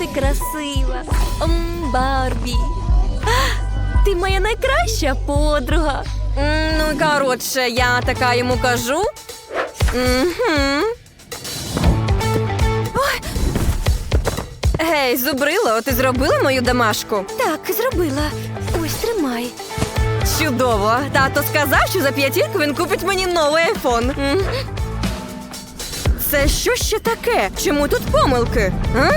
ти красива. М, Барбі. А, Ти моя найкраща подруга. М, Ну, коротше, я така йому кажу. Угу. Ой. Гей, зубрило, ти зробила мою домашку? Так, зробила. Ось тримай. Чудово. Тато сказав, що за п'ятірку він купить мені новий айфон. М. Це що ще таке? Чому тут помилки? А?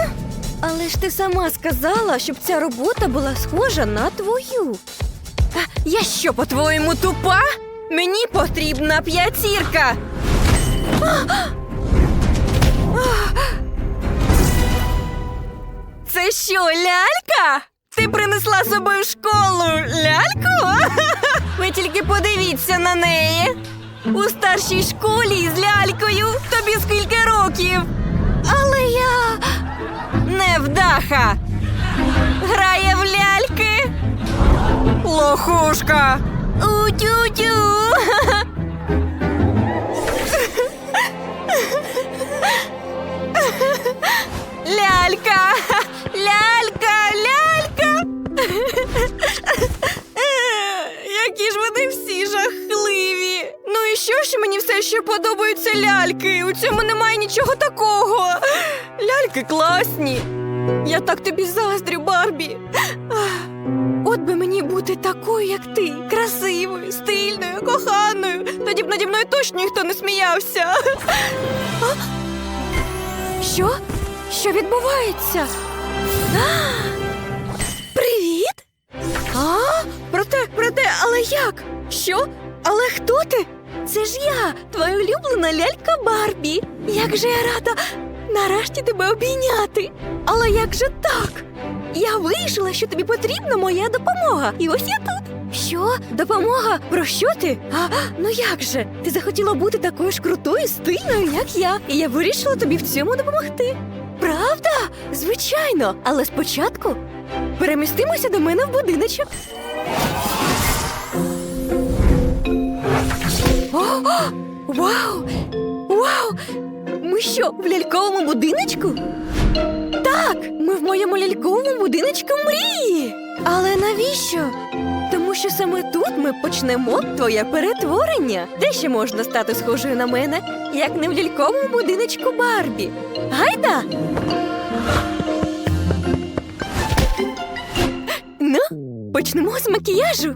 Але ж ти сама сказала, щоб ця робота була схожа на твою. А, Я що, по-твоєму, тупа? Мені потрібна п'ятірка. Це що, лялька? Ти принесла з собою в школу ляльку? Ви тільки подивіться на неї. У старшій школі з лялькою тобі скільки років? Але я невдаха. Грає в ляльки. Лохушка. У-тю-тю. Лялька! Лялька! Лялька! Які ж вони всі жахливі. Ну і що ж мені все ще подобаються ляльки? У цьому немає нічого такого. Ляльки класні. Я так тобі заздрю, Барбі. От би мені бути такою, як ти, красивою, стильною, коханою. Тоді б наді мною точно ніхто не сміявся. Що? Що відбувається? Привіт! А? Проте, проте, але як? Що? Але хто ти? Це ж я, твоя улюблена лялька Барбі. Як же я рада нарешті тебе обійняти. Але як же так? Я вирішила, що тобі потрібна моя допомога. І ось я тут. Що? Допомога? Про що ти? А, ну як же? Ти захотіла бути такою ж крутою, стильною, як я, і я вирішила тобі в цьому допомогти. Правда? Звичайно. Але спочатку перемістимося до мене в будиночок. О, о, вау! Вау! Ми що, в ляльковому будиночку? Так, ми в моєму ляльковому будиночку мрії. Але навіщо? Тому що саме тут ми почнемо твоє перетворення. Де ще можна стати схожою на мене, як не в ляльковому будиночку Барбі? Гайда! Ну, почнемо з макіяжу.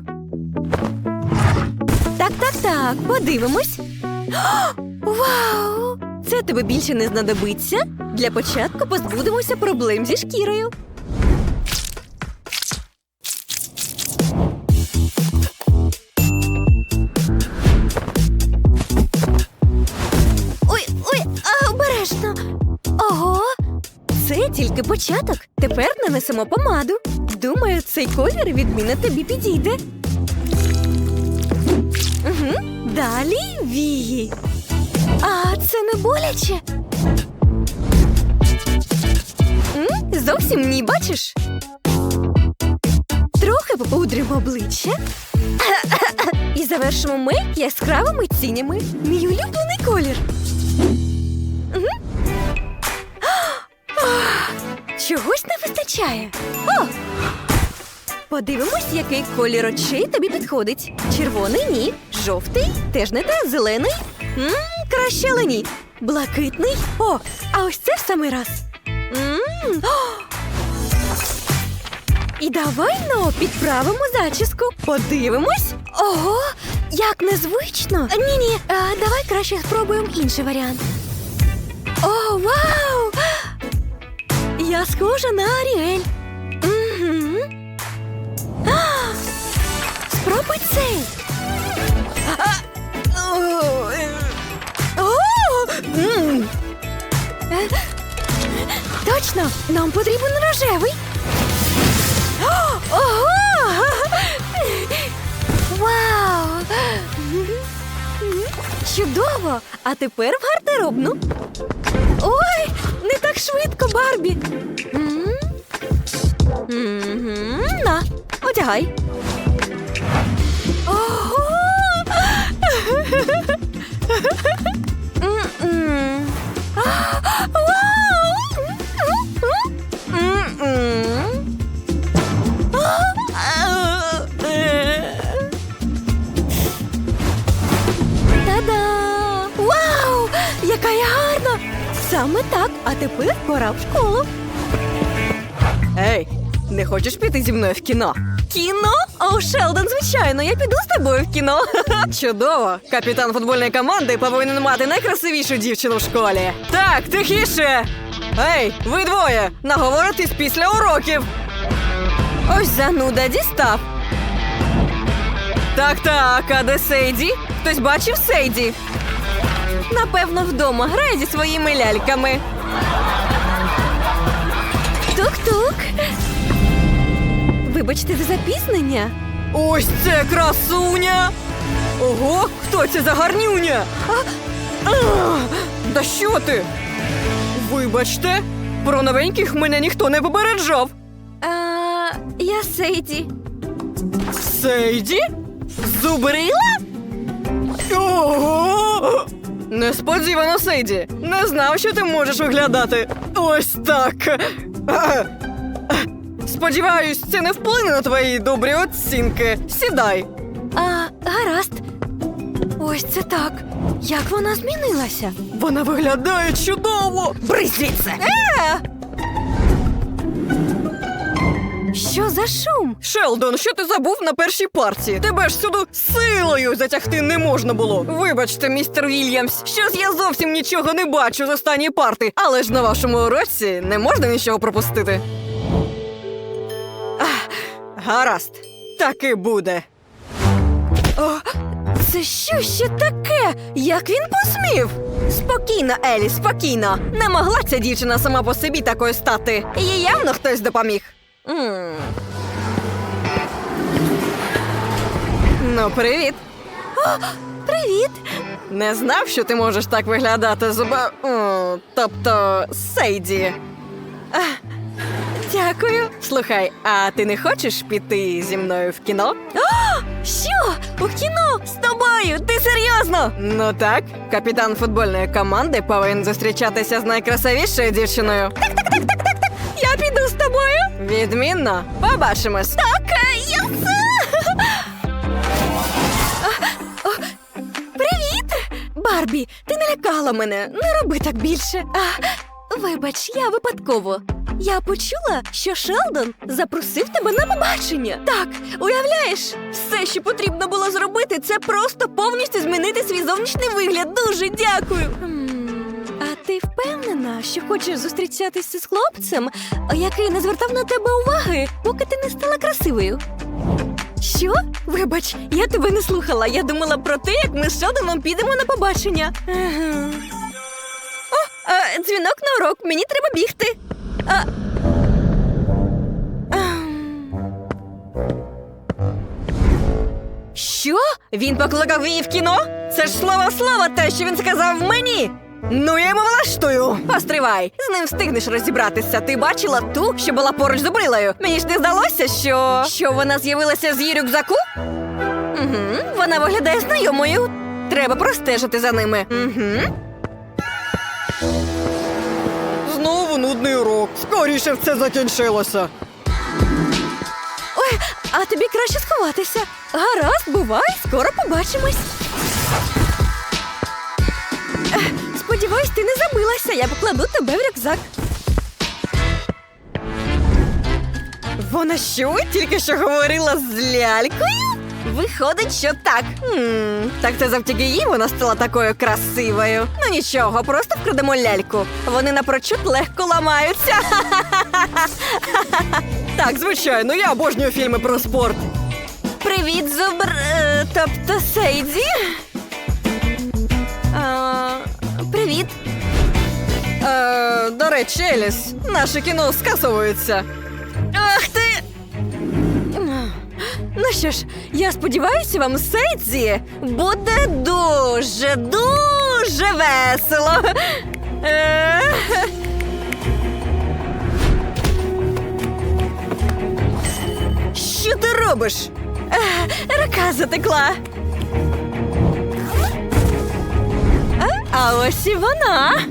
Так, так, так, подивимось. О, вау! Це тебе більше не знадобиться. Для початку позбудемося проблем зі шкірою. Ой, ой, а, обережно. Ого, це тільки початок. Тепер нанесемо помаду. Думаю, цей колір відмінно тобі підійде. Угу. Далі вії. А це не боляче. М? Зовсім ні, бачиш? Трохи попудримо обличчя. І завершимо мейк яскравими тінями. Мій улюблений колір. Чогось не вистачає. О! Подивимось, який колір очей тобі підходить. Червоний ні, жовтий теж не те, зелений. м краще але ні. Блакитний. О, а ось це в самий раз. м о! І давай ну, підправимо зачіску. Подивимось. Ого, як незвично. Ні, ні, давай краще спробуємо інший варіант. О, вау! Я схожа на Аріель. Угу. А, Спробуй цей. Е, Точно, нам потрібен рожевий. Ого! Вау! Чудово! А тепер в гардеробну. Ой, не так швидко, Барбі. На, одягай. Ого! Та-да! Вау! Яка я гарна! Саме так, а тепер пора в школу. Ей, не хочеш піти зі мною в кіно? Кіно? О, Шелдон, звичайно, я піду з тобою в кіно. Чудово! Капітан футбольної команди повинен мати найкрасивішу дівчину в школі. Так, тихіше! Ей, ви двоє! Наговоритись після уроків. Ось зануда дістав. Так, так, а де Сейді? Хтось бачив Сейді? Напевно, вдома грає зі своїми ляльками. Тук-тук. Вибачте за запізнення. Ось це красуня! Ого, хто це за гарнюня? А, а, да що ти? Вибачте, про новеньких мене ніхто не попереджав. А, я Сейді. Сейді? Зубрила? Ого! Несподівано, Сейді. Не знав, що ти можеш виглядати. Ось так. Сподіваюсь, це не вплине на твої добрі оцінки. Сідай. А, гаразд. Ось це так. Як вона змінилася? Вона виглядає чудово. Брись! Е! Що за шум? Шелдон, що ти забув на першій парті? Тебе ж сюди силою затягти не можна було. Вибачте, містер Вільямс, щось я зовсім нічого не бачу з останньої парти, але ж на вашому уроці не можна нічого пропустити. Гаразд, так і буде. О, це що ще таке? Як він посмів? Спокійно, Елі, спокійно. Не могла ця дівчина сама по собі такою стати. Їй явно хтось допоміг. м Ну, привіт. Привіт! Не знав, що ти можеш так виглядати зуба. Тобто Сейді. Дякую. Слухай, а ти не хочеш піти зі мною в кіно? Що? У кіно? З тобою? Ти серйозно? Ну так, капітан футбольної команди повинен зустрічатися з найкрасивішою дівчиною. Так, так, так, так, так, так. Я піду з тобою? Відмінно, побачимось. Так, е, я це. Привіт! Барбі, ти налякала мене. Не роби так більше. А, вибач, я випадково. Я почула, що Шелдон запросив тебе на побачення. Так, уявляєш, все, що потрібно було зробити, це просто повністю змінити свій зовнішній вигляд. Дуже дякую. А ти впевнена, що хочеш зустрічатися з хлопцем, який не звертав на тебе уваги, поки ти не стала красивою? Що? Вибач, я тебе не слухала. Я думала про те, як ми з Шелдоном підемо на побачення. Ага. О, а, дзвінок на урок, мені треба бігти. Що? Він покликав її в кіно? Це ж слово в слово те, що він сказав мені. Ну, я йому влаштую. Постривай, з ним встигнеш розібратися. Ти бачила ту, що була поруч з обрилою. Мені ж не здалося, що. Що вона з'явилася з її рюкзаку? Угу, вона виглядає знайомою. Треба простежити за ними. Угу. Нудний урок. Скоріше все закінчилося. Ой, а тобі краще сховатися. Гаразд, бувай, скоро побачимось. Сподіваюсь, ти не забилася. Я покладу тебе в рюкзак. Вона що? Тільки що говорила з лялькою? Виходить, що так. Хм, так це завдяки їй вона стала такою красивою. Ну нічого, просто вкрадемо ляльку. Вони напрочуд легко ламаються. так, звичайно, я обожнюю фільми про спорт. Привіт, зубр. е, тобто Сейді. Привіт. Е, до речі, Еліс, наше кіно скасовується. Ну що ж, я сподіваюся, вам Сейдзі буде дуже, дуже весело. Е, Що ти робиш? Рука затекла. А, ось і вона.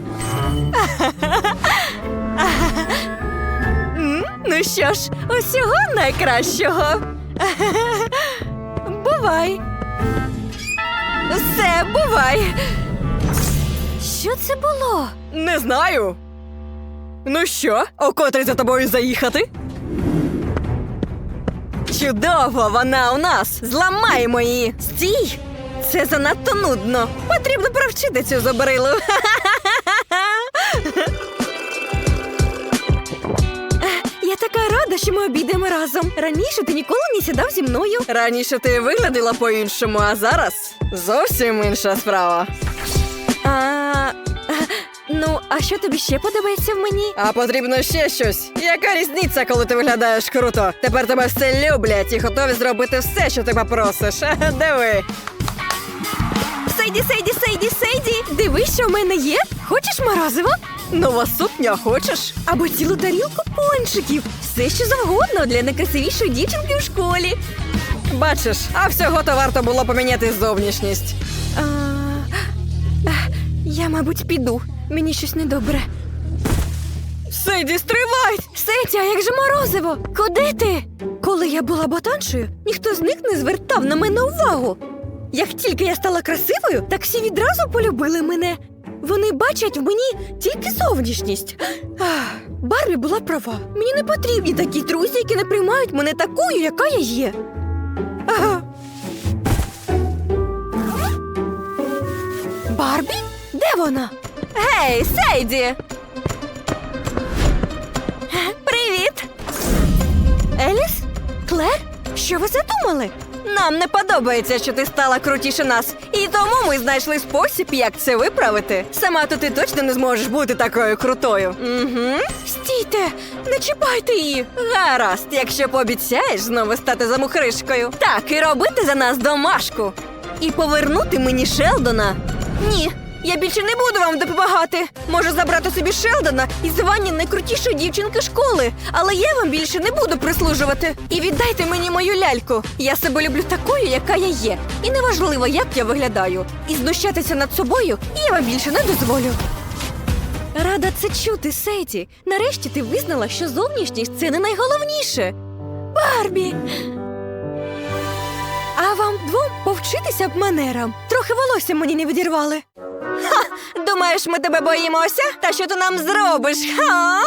Ну що ж, усього найкращого. Бувай. Все, бувай. Що це було? Не знаю. Ну що, о котрій за тобою заїхати? Чудово, вона у нас! Зламаємо її! Стій! Це занадто нудно. Потрібно провчити цю забарилу. Я рада, що ми обійдемо разом. Раніше ти ніколи не сідав зі мною. Раніше ти виглядала по-іншому, а зараз зовсім інша справа. А, ну, а що тобі ще подобається в мені? А потрібно ще щось. Яка різниця, коли ти виглядаєш круто? Тепер тебе все люблять і готові зробити все, що ти попросиш. Диви. Сейді, Сейді, Сейді, Сейді! Дивись, що в мене є. Хочеш морозиво? Нова сукня хочеш? Або цілу тарілку пончиків. Все, що завгодно для найкрасивішої дівчинки в школі. Бачиш, а всього то варто було поміняти зовнішність. А, я, мабуть, піду. Мені щось недобре. Сейді, стривай! Сетя, як же морозиво? Куди ти? Коли я була ботаншою, ніхто з них не звертав на мене увагу. Як тільки я стала красивою, так всі відразу полюбили мене. Вони бачать в мені тільки зовнішність. Ах, Барбі була права. Мені не потрібні такі друзі, які не приймають мене такою, яка я є. Ага. Барбі? Де вона? Гей, Сейді! Привіт! Еліс? Клер? Що ви задумали? Нам не подобається, що ти стала крутіше нас, і тому ми знайшли спосіб, як це виправити. Сама то ти точно не зможеш бути такою крутою. Угу. Стійте, не чіпайте її. Гаразд, якщо пообіцяєш знову стати замухришкою. Так, і робити за нас домашку. І повернути мені Шелдона. Ні, я більше не буду вам допомагати. Можу забрати собі Шелдона і звання найкрутішої дівчинки школи, але я вам більше не буду прислужувати. І віддайте мені мою ляльку. Я себе люблю такою, яка я є. І неважливо, як я виглядаю. І знущатися над собою я вам більше не дозволю. Рада це чути, Сейті. Нарешті ти визнала, що зовнішність це не найголовніше. Барбі. А вам двом повчитися б манерам. Трохи волосся мені не відірвали. Думаєш, ми тебе боїмося? Та що ти нам зробиш? Ха?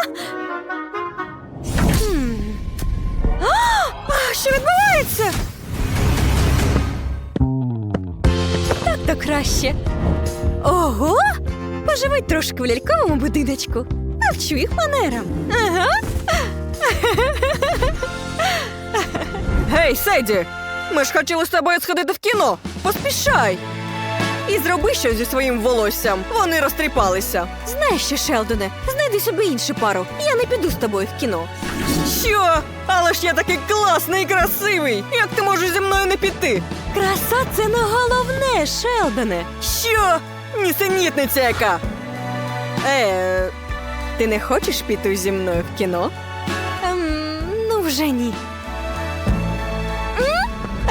Що відбувається? Так то краще. Ого! Поживуть трошки в ляльковому будиночку. Навчу їх манерам. Ага. Гей, Седі! Ми ж хотіли з тобою сходити в кіно. Поспішай! І зроби щось зі своїм волоссям. Вони розтріпалися. Знаєш що, Шелдоне, знайди собі іншу пару. Я не піду з тобою в кіно. Що? Але ж я такий класний і красивий. Як ти можеш зі мною не піти? Краса це не головне, Шелдоне. Що? Нісенітниця яка. Е, ти не хочеш піти зі мною в кіно? Ем, ну вже ні.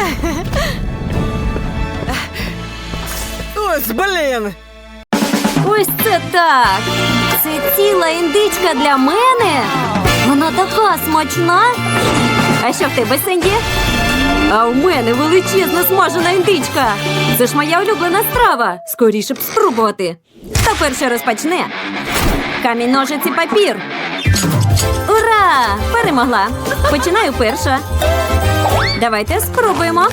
Ось, блін! Ось це так. Це ціла індичка для мене. Вона така смачна. А що в тебе, Сенді? А в мене величезна смажена індичка. Це ж моя улюблена страва. Скоріше б спробувати. Хто перше розпочне? Камінь, ножиці, папір. Ура! Перемогла. Починаю перша. Давайте спробуємо.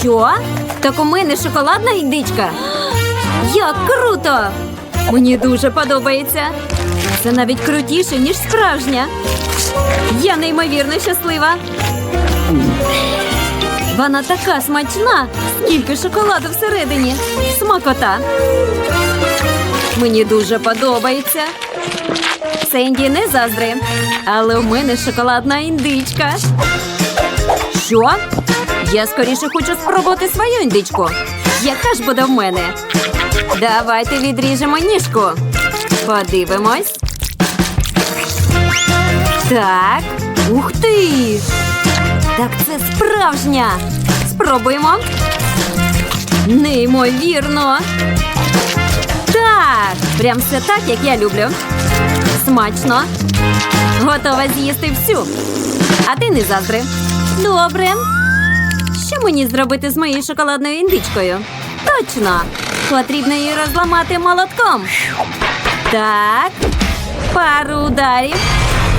Що? Так у мене шоколадна індичка. Як круто! Мені дуже подобається. Це навіть крутіше, ніж справжня. Я неймовірно щаслива. Вона така смачна, скільки шоколаду всередині. Смакота. Мені дуже подобається. Сенді не заздри, але у мене шоколадна індичка. Що? Я скоріше хочу спробувати свою індичку. Яка ж буде в мене? Давайте відріжемо ніжку. Подивимось. Так. Ух ти! Так це справжня. Спробуємо. Неймовірно. Так, прям все так, як я люблю. Смачно. Готова з'їсти всю. А ти не заздри. Добре. Що мені зробити з моєю шоколадною індичкою? Точно! Потрібно її розламати молотком. Так. Пару ударів.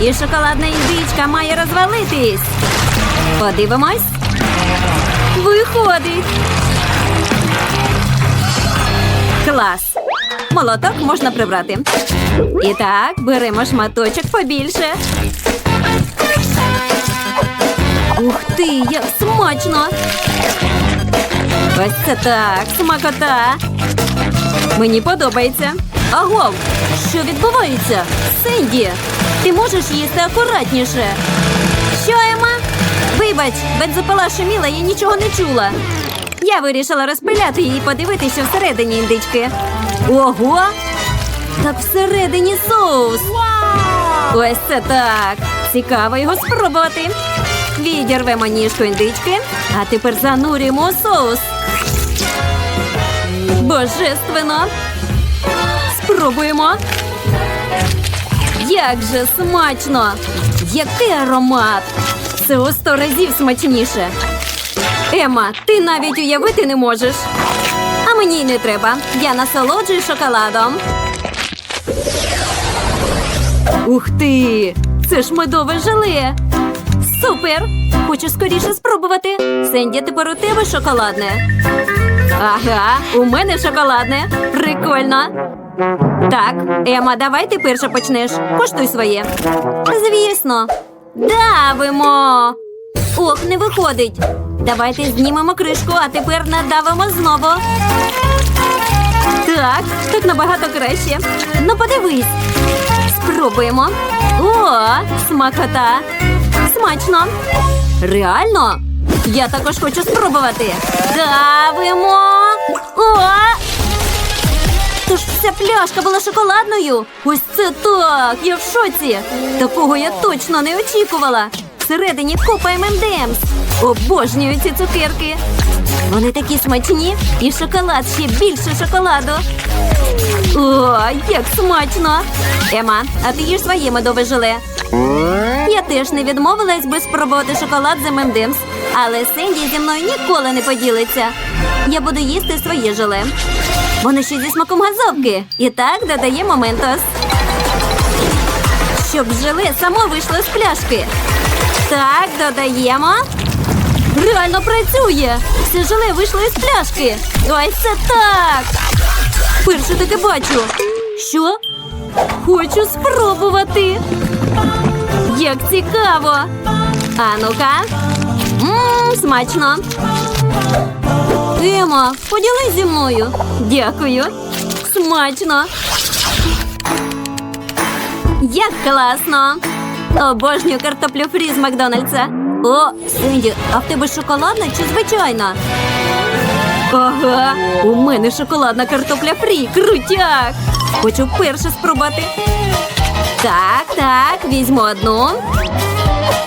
І шоколадна індичка має розвалитись. Подивимось. Виходить. Клас. Молоток можна прибрати. І так, беремо шматочок побільше. Ух ти, як смачно! Ось це так, смакота. Мені подобається. Агов, що відбувається? Синді, ти можеш їсти акуратніше. Що, Ема? Вибач, бензопила шуміла, я нічого не чула. Я вирішила розпиляти її і подивитися, що всередині індички. Ого! Так всередині соус. Ось це так. Цікаво його спробувати. Відірвемо ніжку індички, а тепер занурюємо соус. Божественно. Спробуємо. Як же смачно! Який аромат! Це у сто разів смачніше. Ема, ти навіть уявити не можеш. А мені й не треба. Я насолоджуюсь шоколадом. Ух ти! Це ж медове желе. Супер! Хочу скоріше спробувати. Сенді, тепер у тебе шоколадне. Ага, у мене шоколадне. Прикольно. Так, Ема, давай ти перша почнеш. Коштуй своє. Звісно. Давимо. Ох, не виходить. Давайте знімемо кришку, а тепер надавимо знову. Так, так набагато краще. Ну, подивись. Спробуємо. О, смакота. Смачно. Реально? Я також хочу спробувати. Давимо. О! Тож вся пляшка була шоколадною. Ось це так! Я в шоці. Такого я точно не очікувала. Всередині купа ММДМС. Обожнюю ці цукерки. Вони такі смачні, і шоколад ще більше шоколаду. О, як смачно! Ема, а ти їж своє медове желе. Я теж не відмовилась би спробувати шоколад з ММДМС, але Сенді зі мною ніколи не поділиться. Я буду їсти своє желе. Воно ще зі смаком газовки. І так додаємо ментос. Щоб желе само вийшло з пляшки. Так, додаємо. Реально працює! Все желе вийшло із пляшки. Ось це так. Перше таке бачу. Що? Хочу спробувати. Як цікаво. А ну-ка. Смачно. Ема, поділись зі мною. Дякую. Смачно. Як класно. Обожнюю картоплю фрі з Макдональдса. О, Синді, а в тебе шоколадна чи звичайна? Ага, у мене шоколадна картопля фрі. Крутяк. Хочу перше спробувати. Так, так, візьму одну.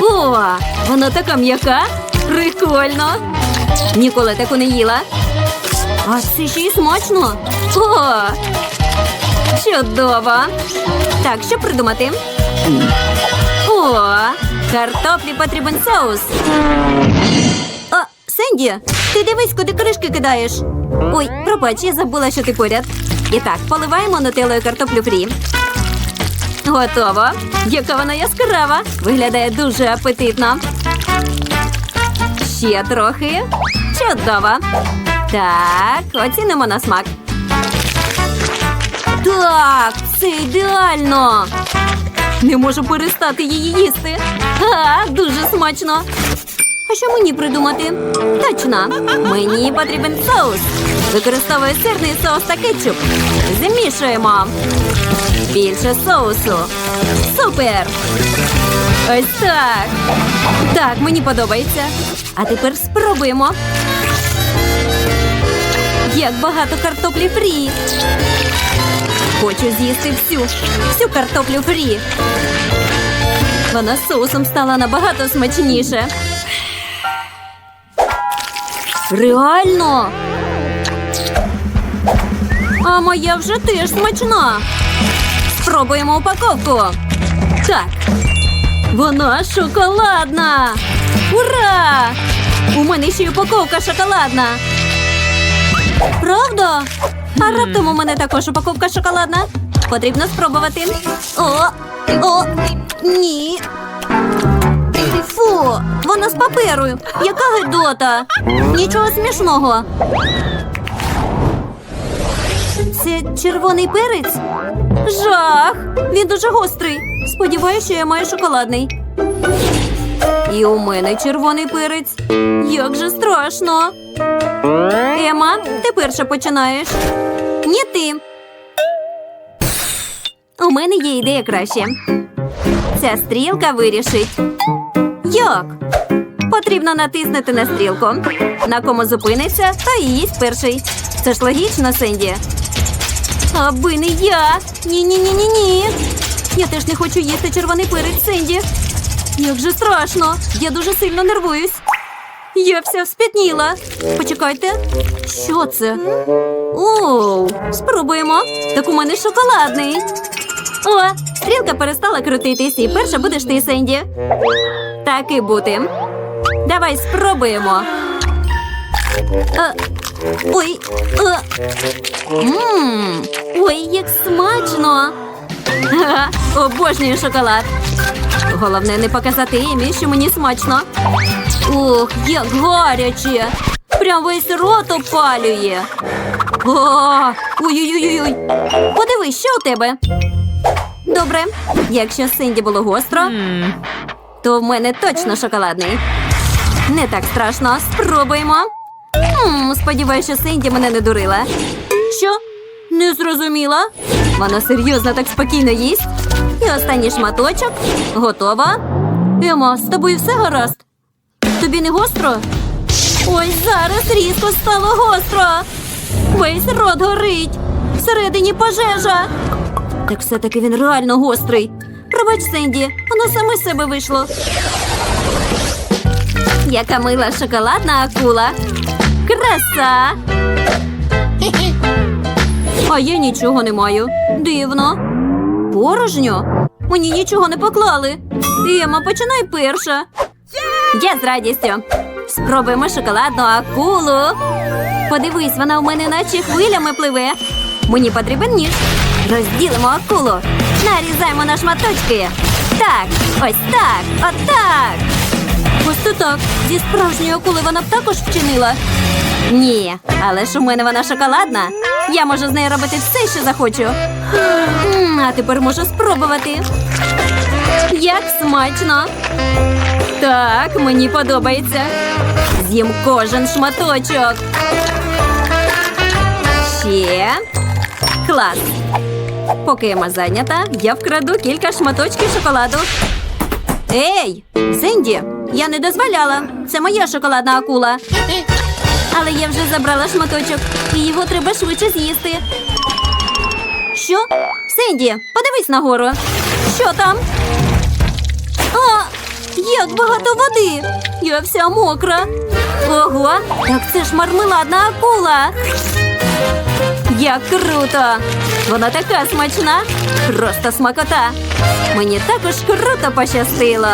О, вона така м'яка. Прикольно. Ніколи таку не їла. А це ще й смачно. О, чудово. Так, що придумати? О, картоплі потрібен соус. О, Сенді, ти дивись, куди кришки кидаєш. Ой, пробач, я забула, що ти поряд. І так, поливаємо нутеллою картоплю фрі. Готово. Яка вона яскрава. Виглядає дуже апетитно. Ще трохи. Чудово. Так, оцінимо на смак. Так, це ідеально. Не можу перестати її їсти. А, дуже смачно. А що мені придумати? Точно, мені потрібен соус. Використовую сирний соус та кетчуп. Замішуємо. Більше соусу. Супер! Ось так. Так, мені подобається. А тепер спробуємо. Як багато картоплі фрі. Хочу з'їсти всю, всю картоплю фрі. Вона з соусом стала набагато смачніше. Реально. А моя вже теж смачна. Спробуємо упаковку. Так. Вона шоколадна. Ура! У мене ще й упаковка шоколадна. Правда? А раптом у мене також упаковка шоколадна. Потрібно спробувати. О, о, ні. Фу, вона з паперу. Яка гидота. Нічого смішного. Це червоний перець? Жах! Він дуже гострий. Сподіваюся, що я маю шоколадний. І у мене червоний перець. Як же страшно. Ема, ти перша починаєш. Ні ти. У мене є ідея краще. Ця стрілка вирішить. Як? Потрібно натиснути на стрілку. На кому зупиниться, і їсть перший. Це ж логічно, Сенді. Аби не я. Ні-ні-ні-ні-ні. Я теж не хочу їсти червоний перець, Сенді. Як же страшно. Я дуже сильно нервуюсь. Я вся вспітніла. Почекайте. Що це? Оу, спробуємо. Так у мене шоколадний. О, стрілка перестала крутитись, і перша будеш ти, Сенді. Так і бути. Давай спробуємо. Е, ой. Е. Мм, ой, як смачно. Ха, обожнюю шоколад. Головне не показати Емі, що мені смачно. Ох, як гаряче! Прям весь рот опалює. Ой-ой-ой. Подивись, що у тебе. Добре, якщо Синді було гостро, то в мене точно шоколадний. Не так страшно. Спробуємо. Сподіваюся, Синді мене не дурила. Що? Не зрозуміла. Вона серйозно так спокійно їсть. І останній шматочок. Готова. Емо, з тобою все гаразд? Тобі не гостро? Ось зараз різко стало гостро. Весь рот горить. Всередині пожежа. Так все-таки він реально гострий. Пробач, Сенді, воно саме з себе вийшло. Яка мила шоколадна акула. Краса. А я нічого не маю. Дивно. Порожньо? Мені нічого не поклали. Ема, починай перша. Я з радістю. Спробуємо шоколадну акулу. Подивись, вона у мене наче хвилями пливе. Мені потрібен ніж. Розділимо акулу. Нарізаємо на шматочки. Так, ось так, отак. Ось то так. Зі справжньої акули вона б також вчинила. Ні, але ж у мене вона шоколадна. Я можу з нею робити все, що захочу. А тепер можу спробувати. Як смачно. Так, мені подобається. З'їм кожен шматочок. Ще. Клас. Поки Ема зайнята, я вкраду кілька шматочків шоколаду. Ей, Синді, я не дозволяла. Це моя шоколадна акула. Але я вже забрала шматочок, і його треба швидше з'їсти. Що? Синді, подивись нагору. Що там? А, як багато води! Я вся мокра. Ого, так це ж мармеладна акула. Як круто! Вона така смачна, просто смакота. Мені також круто пощастило.